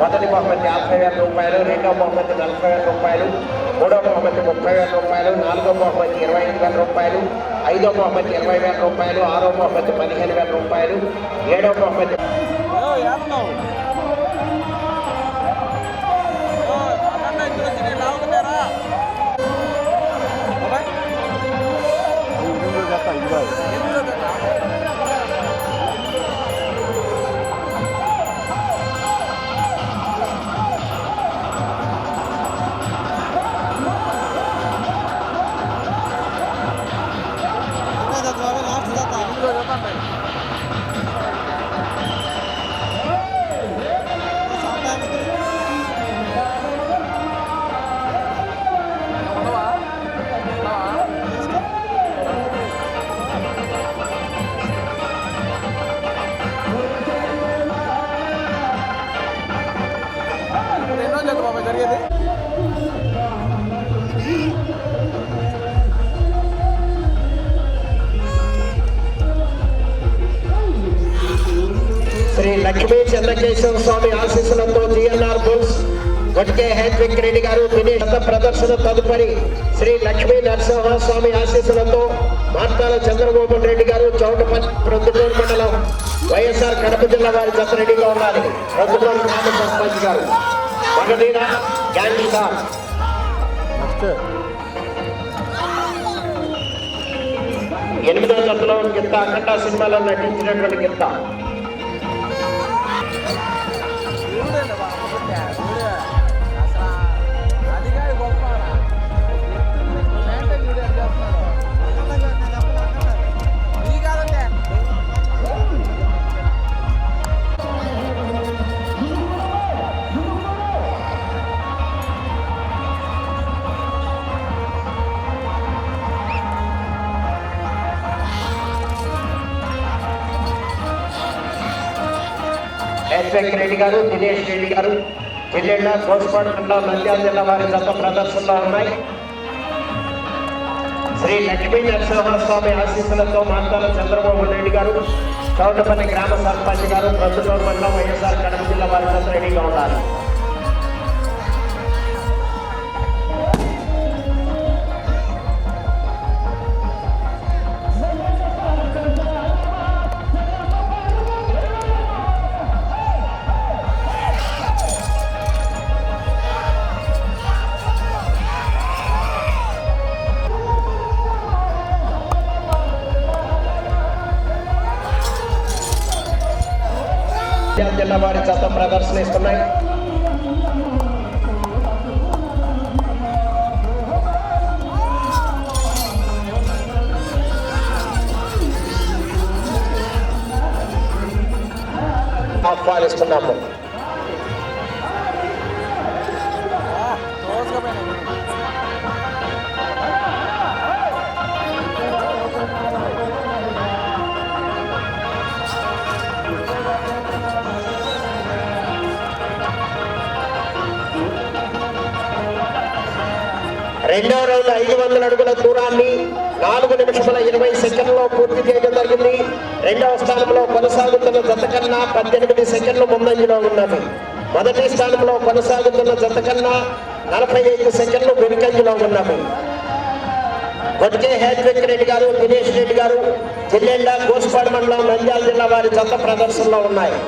మొదటి బహుమతి యాభై వేల రూపాయలు రెండవ బహుమతి నలభై వేల రూపాయలు మూడవ బహుమతి ముప్పై వేల రూపాయలు నాలుగో బహుమతి ఇరవై ఐదు వేల రూపాయలు ఐదో బహుమతి ఇరవై వేల రూపాయలు ఆరో బహుమతి పదిహేను వేల రూపాయలు ఏడవ బహుమతి ఎన్నో బాబా జరిగేది? శ్రీ లక్ష్మీ చంద్రకేశ్వర స్వామి ఆశీస్సులతో జిఎన్ఆర్ బుల్స్ గొట్కే హెచ్విక్ రెడ్డి గారు దినేష్ రథ ప్రదర్శన తదుపరి శ్రీ లక్ష్మీ నరసింహ స్వామి ఆశీస్సులతో మార్తాల చంద్రబాబు రెడ్డి గారు చౌటపల్లి ప్రొద్దుటూరు మండలం వైఎస్ఆర్ కడప జిల్లా వారి జత రెడ్డిగా ఉండాలి ప్రొద్దుటూరు గ్రామ సర్పంచ్ గారు. ఎనిమిదో జతలో గిత్త అఖండ సినిమాలో నటించినటువంటి గిత్త. రెడ్డి గారు దినేష్ రెడ్డి గారు జిల్లెళ్ళ కోసుపాడు జిల్లా నంద్యాల జిల్లా వారి జత ప్రదర్శనలో ఉన్నాయి. శ్రీ లక్ష్మీ నరసింహస్వామి ఆశీస్సులతో మాతాల చంద్రబాబు రెడ్డి గారు చౌటపల్లి గ్రామ సర్పంచ్ గారు ప్రస్తుతం మండలం వైఎస్ఆర్ కడప జిల్లా వారి జత రెడీగా ఉన్నారు. নামক రెండో రౌండ్ ఐదు వందల అడుగుల దూరాన్ని నాలుగు నిమిషముల ఇరవై సెకండ్లో పూర్తి చేయడం జరిగింది. రెండవ స్థానంలో కొనసాగుతున్న జత కన్నా పద్దెనిమిది సెకండ్లు ముందంజలో ఉన్నది. మొదటి స్థానంలో కొనసాగుతున్న జత కన్నా నలభై ఐదు సెకండ్లు వెనుకంజలో ఉన్నవి గొడ్కే హేత్విక్ రెడ్డి గారు దినేష్ రెడ్డి గారు జిల్లెండ గోసుపాడు మండలం నంద్యాల జిల్లా వారి జత ప్రదర్శనలో ఉన్నాయి.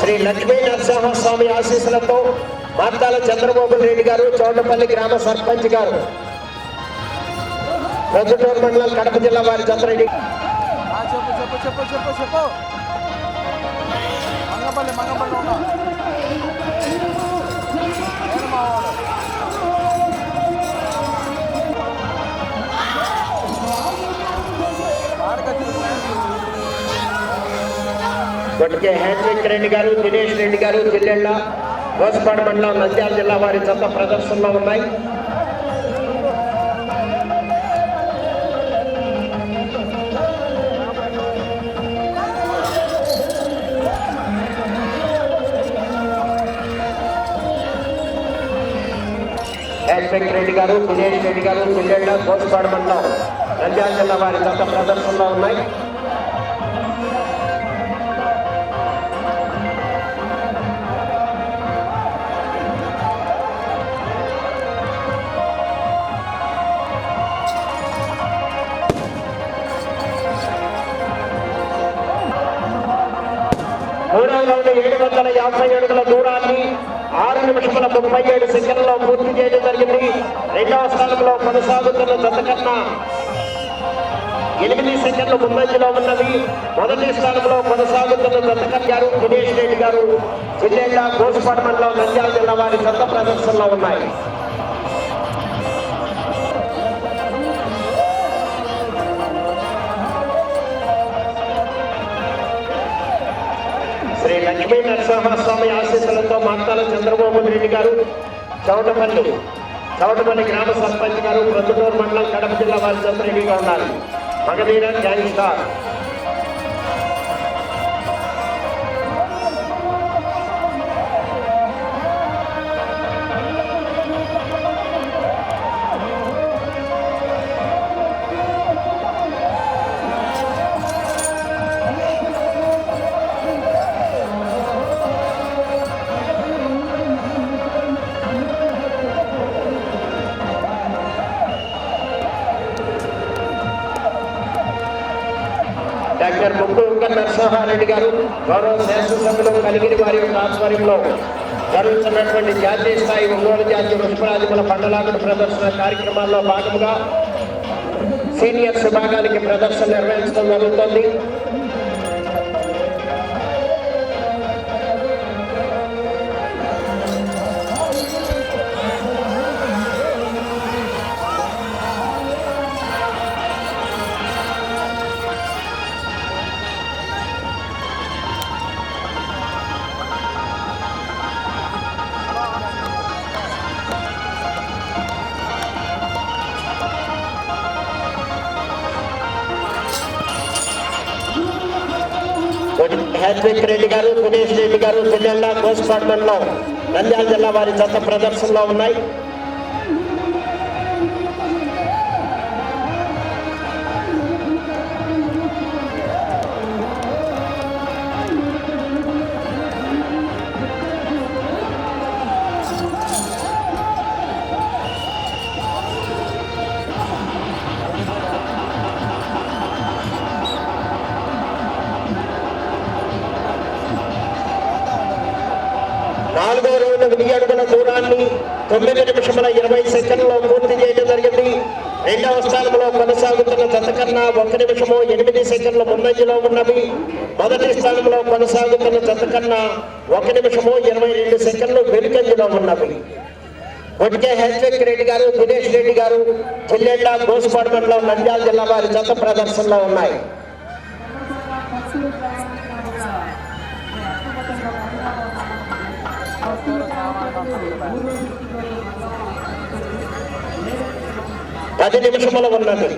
శ్రీ లక్ష్మీ నరసింహస్వామి ఆశీస్సులతో మార్తాల చంద్రబాబు రెడ్డి గారు చోటపల్లి గ్రామ సర్పంచ్ గారు. ప్రొద్దుటూరు మండలం కడప జిల్లా వారి చంద్రెడ్డి రెడ్డి చెప్పు చెప్పు చెప్పు చెప్పు చెప్పు మంగపల్లి మంగపల్లి ఉన్నా రెడ్డి గారు దినేష్ రెడ్డి గారు జిల్లెళ్ళ. గోస్పాడు మండలం నంద్యాల జిల్లా వారి చెత్త ప్రదర్శనలో ఉన్నాయి. హేత్విక్ రెడ్డి గారు దినేష్ రెడ్డి గారు జిల్లెళ్ళ గోస్పాడు మండలం నంద్యాల జిల్లా వారి చెత్త ప్రదర్శనలో ఉన్నాయి. మూడవ ఏడు వందల యాభై అడుగుల దూరాన్ని ఆరు నిమిషముల ముప్పై ఏడు సెకండ్లో పూర్తి చేయడం జరిగింది. రెండవ స్థానంలో కొనసాగుతున్న జత ఎనిమిది సెకండ్లు ముందంజలో ఉన్నది. మొదటి స్థానంలో కొనసాగుతున్న దత్తకర్ గారు దినేష్ రెడ్డి గారు జిల్లేళ్ళ మండలం నంద్యాల జిల్లా వారి సొంత ప్రదర్శనలో ఉన్నాయి. శ్రీ నరసింహస్వామి ఆశీస్సులతో మాతాల చంద్రబాబు రెడ్డి గారు చవటపల్లి చవటపల్లి గ్రామ సర్పంచ్ గారు ప్రొద్దుటూరు మండలం కడప జిల్లా వారి సొంత ఉన్నారు. Magadheera gang star. డాక్టర్ ముక్కు నరసింహారెడ్డి గారు గౌరవ శాసనసభ్యులు కలిగిన వారి యొక్క ఆధ్వర్యంలో జరుగుతున్నటువంటి జాతీయ స్థాయి ఒంగోలు జాతీయ పుష్పరాజుల పండలాటల ప్రదర్శన కార్యక్రమాల్లో భాగంగా సీనియర్స్ విభాగానికి ప్రదర్శన నిర్వహించడం జరుగుతోంది. హ్యాట్రిక్ రెడ్డి గారు దినేష్ రెడ్డి గారు జిల్లా కోస్పాట్నంలో నంద్యాల జిల్లా వారి జత ప్రదర్శనలో ఉన్నాయి. నాలుగో రోజు వెయ్యి అడుగుల దూరాన్ని తొమ్మిది నిమిషముల ఇరవై సెకండ్లో పూర్తి చేయడం జరిగింది. రెండవ స్థానంలో కొనసాగుతున్న జతకన్నా ఒక నిమిషము ఎనిమిది సెకండ్ల ముందంజలో ఉన్నవి. మొదటి స్థానంలో కొనసాగుతున్న జతకన్నా ఒక నిమిషము ఇరవై రెండు సెకండ్లు వెనుకంజలో ఉన్నవి. ఒట్కే హెచ్విక్ రెడ్డి గారు దినేష్ రెడ్డి గారు జిల్లెండ గోసుపాడు మండలం నంద్యాల జిల్లా వారి జత ప్రదర్శనలో ఉన్నాయి. పది నిమిషముల ఉన్నది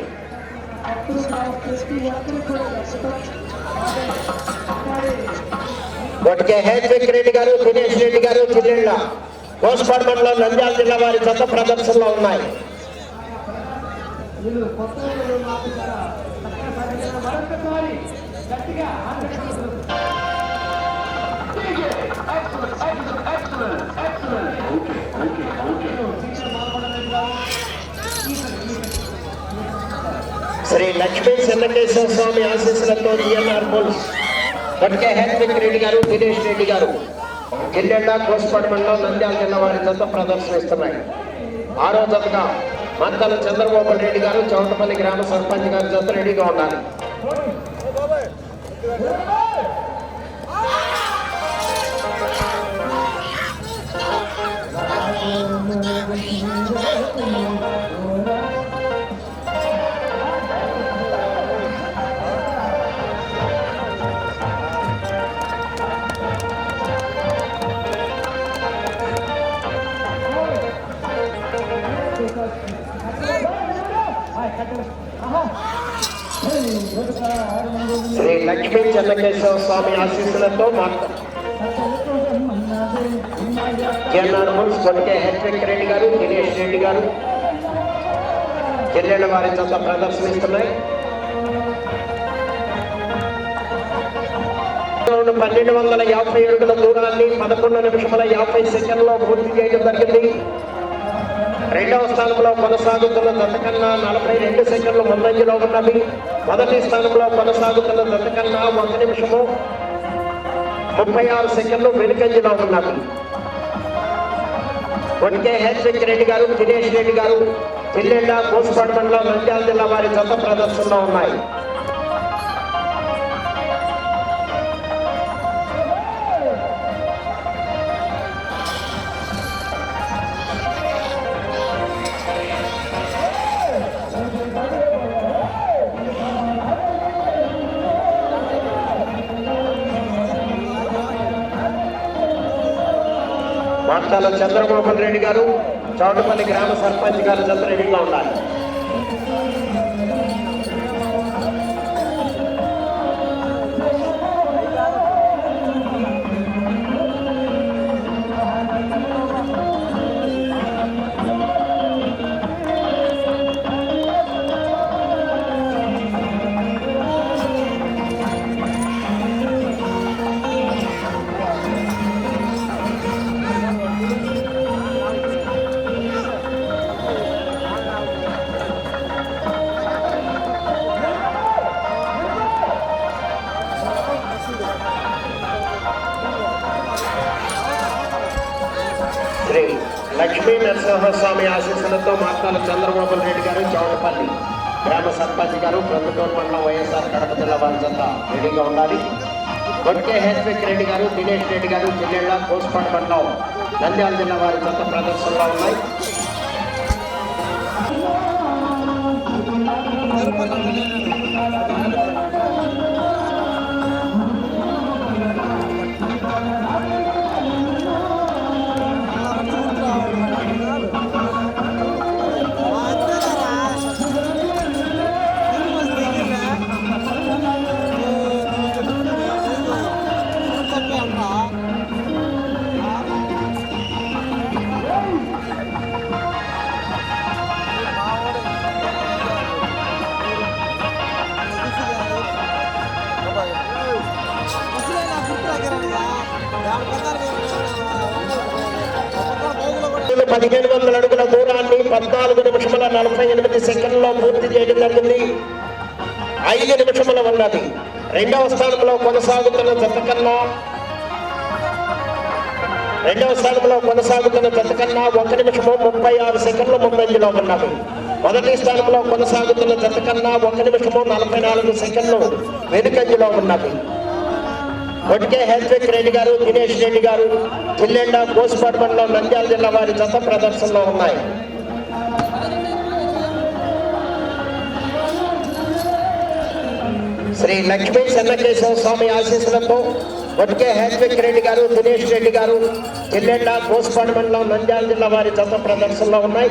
కొట్టే హేత్విక్ రెడ్డి గారు దినేష్ రెడ్డి గారు జిల్లెళ్ళ గోసుపాడుమంలో నంద్యాల జిల్లా వారి జత ప్రదర్శనలో ఉన్నాయి. గట్టిగా శ్రీ లక్ష్మీ చెన్నకేశ్వర స్వామి ఆశీస్సులతో ఈఎన్ఆర్ పోల్స్ కొట్టే హెచ్విక్ రెడ్డి గారు దినేష్ రెడ్డి గారు. జిల్లెళ్ళ కోసుపడమంలో నంద్యాల జిల్లా వారి జత ప్రదర్శనిస్తున్నాయి. ఆరో జతగా మంతల చంద్రబాబు రెడ్డి గారు చౌటపల్లి గ్రామ సర్పంచ్ గారి జత రెడీగా ఉన్నారు శ్రీ లక్ష్మీ చెన్నకేశ్వర స్వామి ఆశీస్సులతో మాట్లాడు జనరల్ మున్స్ హెచ్విక్ రెడ్డి గారు దినేష్ రెడ్డి గారు చెల్లెళ్ళ వారి చొంత ప్రదర్శనిస్తున్నాయి. పన్నెండు వందల యాభై అడుగుల దూరాన్ని పదకొండు నిమిషముల యాభై సెకండ్లో పూర్తి చేయడం జరిగింది. రెండవ స్థానంలో కొనసాగుతున్న గత కన్నా నలభై రెండు సెకండ్లు ముందంజలో ఉన్నవి. మొదటి స్థానంలో కొనసాగుతున్న జత కన్నా ఒక నిమిషము ముప్పై ఆరు సెకండ్లు వెనుకంజలో ఉన్నది ఒకే హెచ్ఎక్ రెడ్డి గారు దినేష్ రెడ్డి గారు జిల్లెండ కోసుపాడు మండలం నంద్యాల జిల్లా వారి జత ప్రదర్శనలో ఉన్నాయి. వార్తల చంద్రమోహన్ రెడ్డి గారు చౌటపల్లి గ్రామ సర్పంచ్ గారు చంద్రరెడ్డిగా ఉండాలి. కుమారస్వామి ఆశీస్సులతో మార్తాల చంద్రబాబు రెడ్డి గారు చౌడపల్లి గ్రామ సర్పంచ్ గారు ప్రొద్దుటూరు మండలం వైఎస్ఆర్ కడప జిల్లా వారి రెడీగా ఉండాలి. కొట్టే హెచ్విక్ రెడ్డి గారు దినేష్ రెడ్డి గారు జిల్లెళ్ళ కోసుపాడు మండలం నంద్యాల జిల్లా వారి జత ప్రదర్శనలో ఉన్నాయి. పదిహేను పద్నాలుగు నిమిషముల నలభై ఎనిమిది సెకండ్లో పూర్తి చేయడం జరిగింది. ఐదు నిమిషముల ఉన్నది. రెండవ స్థానంలో కొనసాగుతున్న జత కన్నా రెండవ స్థానంలో కొనసాగుతున్న జత కన్నా ఒక నిమిషము ముప్పై ఆరు సెకండ్లు ముందంజలో ఉన్నది. మొదటి స్థానంలో కొనసాగుతున్న జత కన్నా ఒక నిమిషము నలభై నాలుగు సెకండ్లు వెనుకంజలో ఉన్నవి ఒటికే హెల్త్విక్ రెడ్డి గారు దినేష్ రెడ్డి గారు జిల్లెండ కోసుపాడు మండలం నంద్యాల జిల్లా వారి జత ప్రదర్శనలో ఉన్నాయి. శ్రీ లక్ష్మీ చెన్నకేశవ స్వామి ఆశీస్సులతో కొట్టే హెల్త్విక్ రెడ్డి గారు దినేష్ రెడ్డి గారు జిల్లెండ కోసుపాడు మండలం నంద్యాల జిల్లా వారి జత ప్రదర్శనలో ఉన్నాయి.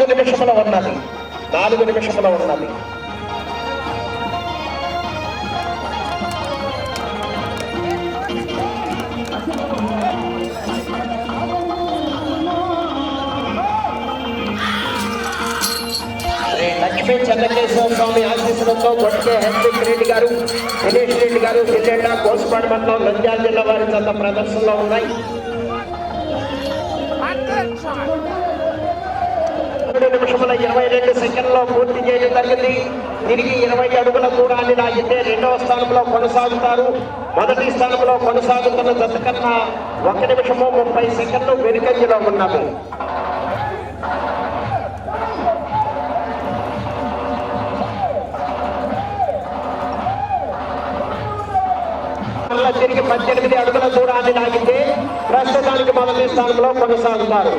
నాలుగు నిమిషముల ఉన్నది. నాలుగు నిమిషముల ఉన్నది. శ్రీ లక్ష్మీ చెన్నకేశ్వర స్వామి ఆశీస్సులతో కొట్టే హెచ్ఎక్ రెడ్డి గారు దినేష్ రెడ్డి గారు జిల్లెండ కోసుపాడు మండలం నంద్యాల జిల్లా వారి జత ప్రదర్శనలో ఉన్నాయి. నిమిషముల ఇరవై రెండు సెకండ్లో పూర్తి చేయడం జరిగింది. తిరిగి ఇరవై అడుగుల దూరాన్ని లాగితే రెండవ స్థానంలో కొనసాగుతారు. మొదటి స్థానంలో కొనసాగుతున్న జత కన్నా ఒక నిమిషము ముప్పై సెకండ్లు వెనుకంజలో ఉన్నది తిరిగి పద్దెనిమిది అడుగుల దూరాన్ని లాగితే ప్రస్తుతానికి మొదటి స్థానంలో కొనసాగుతారు.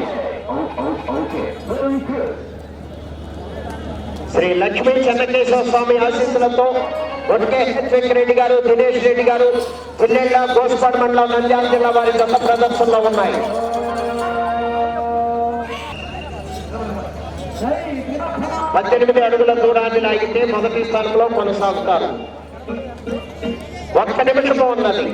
శ్రీ లక్ష్మీ చెన్నకేశ్వర స్వామి ఆశీస్సులతో ఒట్కే హెచ్వెంకరెడ్డి రెడ్డి గారు దినేష్ రెడ్డి గారు పిల్లెళ్ళ గోస్పాడు మండలం నంద్యాల జిల్లా వారి గత ప్రదర్శనలో ఉన్నాయి. పద్దెనిమిది అడుగుల దూరాన్ని లాగితే మొదటి స్థానంలో కొనసాగుతారు. ఒక్క నిమిషము ఉన్నది.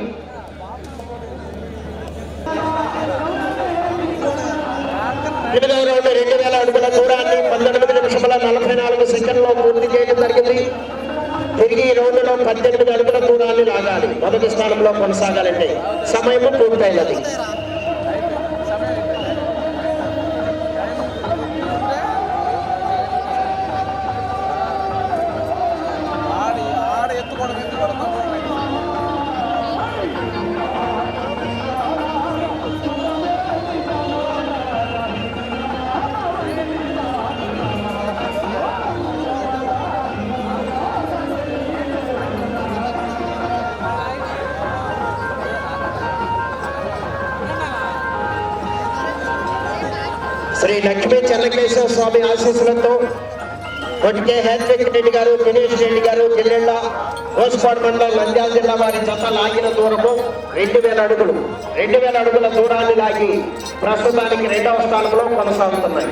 ఎనిమిదవ రౌండ్ రెండు వేల అడుగుల దూరాన్ని పంతొమ్మిది నిమిషముల నలభై నాలుగు సెకండ్లో పూర్తి చేయడం జరిగింది. తిరిగి ఈ రౌండ్లో పద్దెనిమిది అడుగుల దూరాన్ని లాగాలి. మొదటి స్థానంలో కొనసాగాలంటే సమయము పూర్తయినది. శ్రీ లక్ష్మీ చెన్నకేశ్వర స్వామి ఆశీస్సులతో కొట్టికే హేత్రిక్ రెడ్డి గారు దినేష్ రెడ్డి గారు జిల్లెళ్ళ కోస్పాడు మండలం నంద్యాల జిల్లా వారి జత లాగిన దూరము రెండు వేల అడుగులు. రెండు వేల అడుగుల దూరాన్ని లాగి ప్రస్తుతానికి రెండవ స్థానంలో కొనసాగుతున్నాయి.